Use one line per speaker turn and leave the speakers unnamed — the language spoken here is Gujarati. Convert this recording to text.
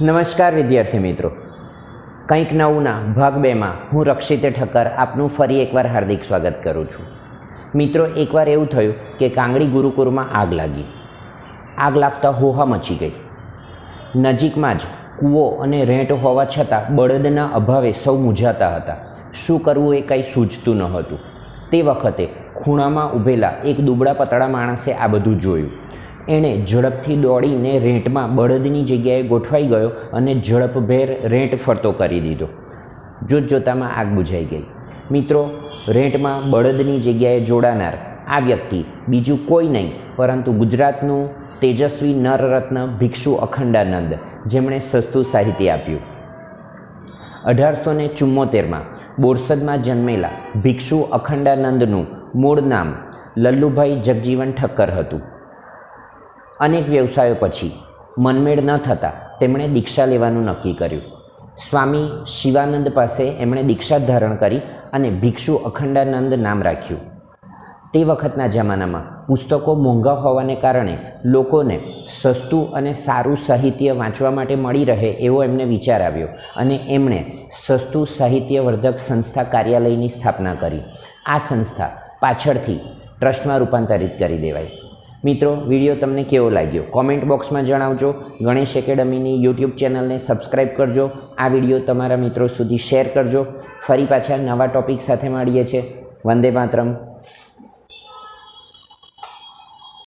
નમસ્કાર વિદ્યાર્થી મિત્રો. કંઈક નવુંના ભાગ બેમાં હું રક્ષિતે ઠક્કર આપનું ફરી એકવાર હાર્દિક સ્વાગત કરું છું. મિત્રો, એકવાર એવું થયું કે કાંગડી ગુરુકુળમાં આગ લાગી. આગ લાગતા હોહા મચી ગઈ. નજીકમાં જ કૂવો અને રેંટ હોવા છતાં બળદના અભાવે સૌ મૂંઝાતા હતા. શું કરવું એ કંઈ સૂઝતું નહોતું. તે વખતે ખૂણામાં ઊભેલા એક દુબળા પતળા માણસે આ બધું જોયું. એણે ઝડપથી દોડીને રેંટમાં બળદની જગ્યાએ ગોઠવાઈ ગયો અને ઝડપભેર રેંટ ફરતો કરી દીધો. જોત જોતામાં આગ બુઝાઈ ગઈ. મિત્રો, રેંટમાં બળદની જગ્યાએ જોડાનાર આ વ્યક્તિ બીજું કોઈ નહીં, પરંતુ ગુજરાતનું તેજસ્વી નરરત્ન ભિક્ષુ અખંડાનંદ, જેમણે સસ્તું સાહિત્ય આપ્યું. અઢારસો ને ચુમ્મોતેરમાં બોરસદમાં જન્મેલા ભિક્ષુ અખંડાનંદનું મૂળ નામ લલ્લુભાઈ જગજીવન ઠક્કર હતું. અનેક વ્યવસાયો પછી મનમેળ ન થતાં તેમણે દીક્ષા લેવાનું નક્કી કર્યું. સ્વામી શિવાનંદ પાસે એમણે દીક્ષા ધારણ કરી અને ભિક્ષુ અખંડાનંદ નામ રાખ્યું. તે વખતના જમાનામાં પુસ્તકો મોંઘા હોવાને કારણે લોકોને સસ્તું અને સારું સાહિત્ય વાંચવા માટે મળી રહે એવો એમને વિચાર આવ્યો અને એમણે સસ્તું સાહિત્યવર્ધક સંસ્થા કાર્યાલયની સ્થાપના કરી. આ સંસ્થા પાછળથી ટ્રસ્ટમાં રૂપાંતરિત કરી દેવાઈ. મિત્રો, વીડિયો તમને કેવો લાગ્યો? કોમેન્ટ બોક્સમાં જણાવજો. ગણેશ એકેડમીની યુટ્યુબ ચેનલને સબસ્ક્રાઈબ કરજો. આ વીડિયો તમારા મિત્રો સુધી શેર કરજો. ફરી પાછા નવા ટોપિક સાથે મળીએ છીએ. વંદે માતરમ.